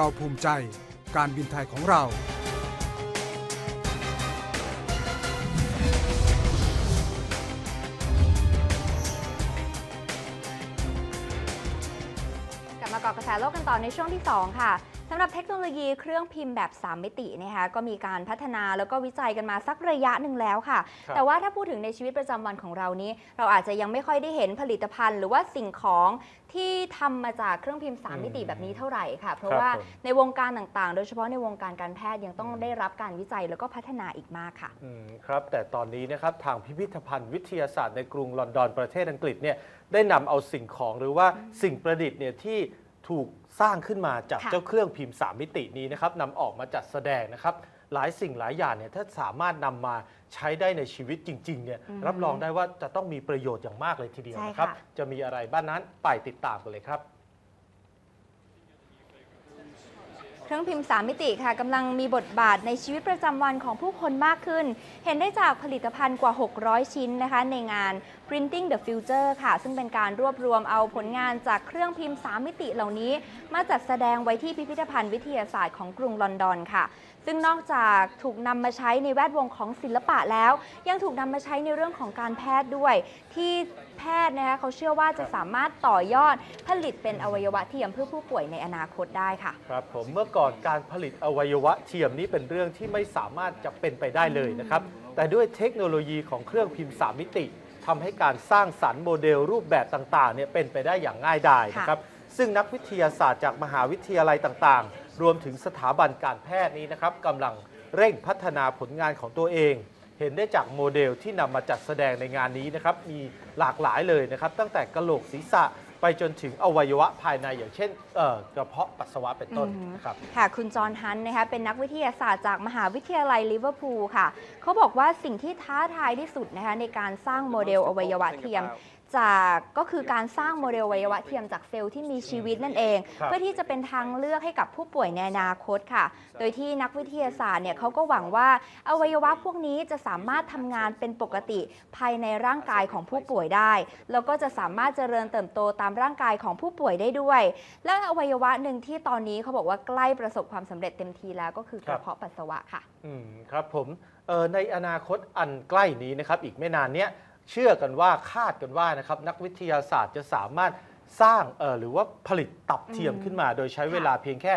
เราภูมิใจการบินไทยของเรากลับมาเกาะกระแสโลกกันต่อในช่วงที่ 2 ค่ะำหรับเทคโนโลยีเครื่องพิมพ์แบบ 3 มิตินะคะก็มีการพัฒนาแล้วก็วิจัยกันมาสักระยะหนึ่งแล้วค่ะ ครับ แต่ว่าถ้าพูดถึงในชีวิตประจำวันของเรานี้ เราอาจจะยังไม่ค่อยได้เห็นผลิตภัณฑ์ หรือว่าสิ่งของที่ทำมาจากเครื่องพิมพ์ 3 มิติแบบนี้เท่าไหร่ค่ะ เพราะครับว่าผม ในวงการต่างๆ โดยเฉพาะในวงการการแพทย์ยังต้องได้รับการวิจัยแล้วก็พัฒนาอีกมากค่ะ อืมครับแต่ตอนนี้นะครับทางพิพิธภัณฑ์วิทยาศาสตร์ในกรุงลอนดอนประเทศอังกฤษเนี่ยได้นำเอาสิ่งของหรือว่าสิ่งประดิษฐ์เนี่ยที่ ถูกสร้างขึ้นมาจากค่ะ เจ้าเครื่องพิมพ์ 3 มิตินี้นะครับนำออกมาจัดแสดงนะครับ หลายสิ่งหลายอย่างเนี่ยถ้าสามารถนำมาใช้ได้ในชีวิตจริงๆเนี่ยอืมรับรองได้ว่าจะต้องมีประโยชน์อย่างมากเลยทีเดียวใช่นะครับค่ะ จะมีอะไรบ้างนั้นไปติดตามกันเลยครับ เครื่องพิมพ์ 3 มิติค่ะกำลังมีบทบาทในชีวิตประจำวันของผู้คนมากขึ้น เห็นได้จากผลิตภัณฑ์กว่า 600 ชิ้นนะคะ ในงาน Printing the Future ค่ะ ซึ่งเป็นการรวบรวมเอาผลงานจากเครื่องพิมพ์ 3 มิติเหล่านี้ มาจัดแสดงไว้ที่พิพิธภัณฑ์วิทยาศาสตร์ของกรุงลอนดอนค่ะ ซึ่งนอกจากถูกนำมาใช้ในแวดวงของศิลปะแล้ว ยังถูกนำมาใช้ในเรื่องของการแพทย์ด้วย ที่แพทย์นะคะเขาเชื่อว่าจะสามารถต่อยอดผลิตเป็นอวัยวะเทียมเพื่อผู้ป่วยในอนาคตได้ค่ะ ครับผมเมื่อก่อนการผลิตอวัยวะเทียมนี้เป็นเรื่องที่ไม่สามารถจะเป็นไปได้เลยนะครับ แต่ด้วยเทคโนโลยีของเครื่องพิมพ์ 3 มิติ ทำให้การสร้างสรรค์โมเดลรูปแบบต่างๆเนี่ยเป็นไปได้อย่างง่ายดายนะครับ ซึ่งนักวิทยาศาสตร์จากมหาวิทยาลัยต่างๆ รวมถึงสถาบันการแพทย์นี้นะครับกำลังเร่งพัฒนาผลงานของตัวเอง เห็นได้จากโมเดลที่นำมาจัดแสดงในงานนี้นะครับมีหลากหลายเลยนะครับ ตั้งแต่กระโหลกศีรษะ ไปจนถึงอวัยวะภายในอย่างเช่นเอ่อกระเพาะปัสสาวะเป็นต้นอือฮึนะครับค่ะคุณจอห์นฮันต์นะคะเป็นนักวิทยาศาสตร์จากมหาวิทยาลัยลิเวอร์พูลค่ะเขาบอกว่าสิ่งที่ท้าทายที่สุดนะคะในการสร้างโมเดลอวัยวะเทียม จากก็คือการสร้างโมเดลอวัยวะเทียมจากเซลล์ที่มีชีวิตนั่นเองครับเพื่อที่จะเป็นทางเลือกให้กับผู้ป่วยในอนาคตค่ะ โดยที่นักวิทยาศาสตร์เนี่ยเขาก็หวังว่าอวัยวะพวกนี้จะสามารถทำงานเป็นปกติภายในร่างกายของผู้ป่วยได้ แล้วก็จะสามารถเจริญเติบโตตามร่างกายของผู้ป่วยได้ด้วย และอวัยวะหนึ่งที่ตอนนี้เขาบอกว่าใกล้ประสบความสำเร็จเต็มทีแล้วก็คือกครัระบเพาะปัสสาวะค่ะ อืมครับผมเอ่อในอนาคตอันใกล้นี้นะครับอีกไม่นานเนี้ย เชื่อกันว่าคาดกันว่านะครับนักวิทยาศาสตร์จะสามารถสร้างเอ่อหรือว่าผลิตตับเทียมอืมขึ้นมา โดยใช้เวลาเพียงแค่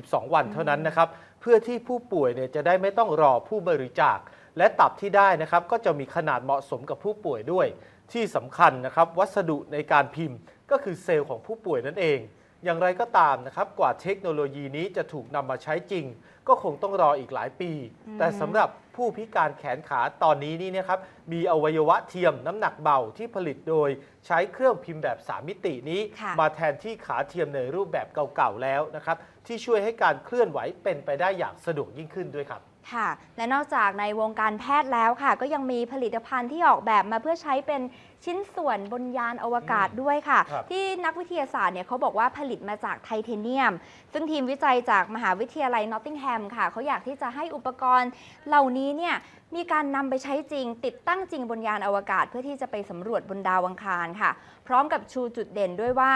142 วันเท่านั้นนะครับเพื่อที่ผู้ป่วยเนี่ยจะได้ไม่ต้องรอผู้บริจาค และตับที่ได้นะครับก็จะมีขนาดเหมาะสมกับผู้ป่วยด้วย ที่สำคัญนะครับวัสดุในการพิมพ์ก็คือเซลล์ของผู้ป่วยนั่นเอง อย่างไรก็ตามนะครับ กว่าเทคโนโลยีนี้จะถูกนำมาใช้จริง ก็คงต้องรออีกหลายปีอืมแต่สำหรับผู้พิการแขนขาตอนนี้นี่นะครับ มีอวัยวะเทียมน้ำหนักเบาที่ผลิตโดย ใช้เครื่องพิมพ์แบบ 3 มิตินี้ ค่ะ มาแทนที่ขาเทียมในรูปแบบเก่าๆแล้วนะครับ ที่ช่วยให้การเคลื่อนไหวเป็นไปได้อย่างสะดวกยิ่งขึ้นด้วยครับ ค่ะ และนอกจากในวงการแพทย์แล้วค่ะ ก็ยังมีผลิตภัณฑ์ที่ออกแบบมาเพื่อใช้เป็นชิ้นส่วนบนยานอวกาศด้วยค่ะ ครับที่นักวิทยาศาสตร์เนี่ยเขาบอกว่าผลิตมาจากไทเทเนียม ซึ่งทีมวิจัยจากมหาวิทยาลัยนอตติงแฮมค่ะเขาอยากที่จะให้อุปกรณ์เหล่านี้เนี่ยมีการนำไปใช้จริง ติดตั้งจริงบนยานอวกาศ เพื่อที่จะไปสำรวจบนดาวอังคารค่ะ พร้อมกับชูจุดเด่นด้วยว่า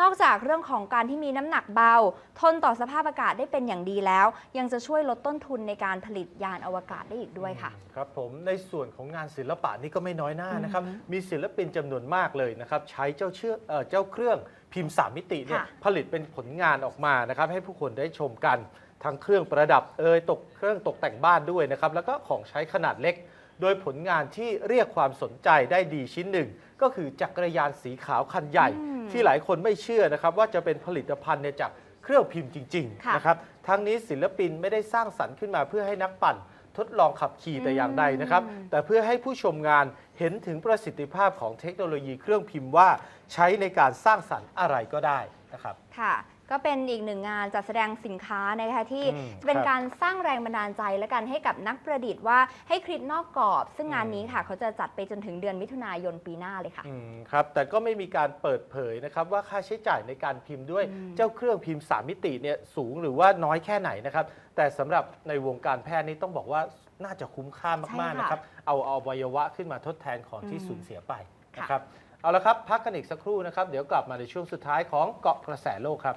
นอกจากเรื่องของการที่มีน้ำหนักเบา ทนต่อสภาพอากาศได้เป็นอย่างดีแล้ว ยังจะช่วยลดต้นทุนในการผลิตยานอวกาศได้อีกด้วยค่ะ ครับผมในส่วนของงานศิลปะนี่ก็ไม่น้อยหน้านะครับอือฮึมีศิลปินจำนวนมากเลยนะครับ ใช้เจ้าเชื่อเอ่อเจ้าเครื่องพิมพ์3มิติเนี่ยค่ะผลิตเป็นผลงานออกมานะครับ ให้ผู้คนได้ชมกันทั้งเครื่องประดับเอยตกเครื่องตกแต่งบ้านด้วยนะครับ แล้วก็ของใช้ขนาดเล็ก โดยผลงานที่เรียกความสนใจได้ดีชิ้นหนึ่ง ก็คือจักรยานสีขาวคันใหญ่ อืม ที่หลายคนไม่เชื่อนะครับ ว่าจะเป็นผลิตภัณฑ์เนี่ยจาก เครื่องพิมพ์จริงค่ะ ๆนะครับทั้งนี้ศิลปินไม่ได้สร้างสรรค์ขึ้นมาเพื่อให้นักปั่น ทดลองขับขี่แต่อย่างใดนะครับอืมแต่เพื่อให้ผู้ชมงานเห็นถึงประสิทธิภาพของเทคโนโลยีเครื่องพิมพ์ว่าใช้ในการสร้างสรรค์อะไรก็ได้นะครับ ค่ะ ก็เป็นอีกหนึ่งงานจัดแสดงสินค้านะคะที่อืมเป็นครับการสร้างแรงบันดาลใจและกันให้กับนักประดิษฐ์ว่าให้คิดนอกกรอบ ซึ่งงานนี้ค่ะ เขาจะจัดไปจนถึงเดือนมิถุนายนปีหน้าเลยค่ะ อืมครับแต่ก็ไม่มีการเปิดเผยนะครับว่าค่าใช้จ่ายในการพิมพ์ด้วยอืม เจ้าเครื่องพิมพ์ 3 มิติเนี่ยสูงหรือว่าน้อยแค่ไหนนะครับ แต่สำหรับในวงการแพทย์นี่ต้องบอกว่าน่าจะคุ้มค่ามากใช่ค่ะๆนะครับ เอาเอาอวัยวะขึ้นมาทดแทนของที่อืมสูญเสียไปค่ะนะครับเอาละครับ พักกันอีกสักครู่นะครับ เดี๋ยวกลับมาในช่วงสุดท้ายของเกาะกระแสโลกครับ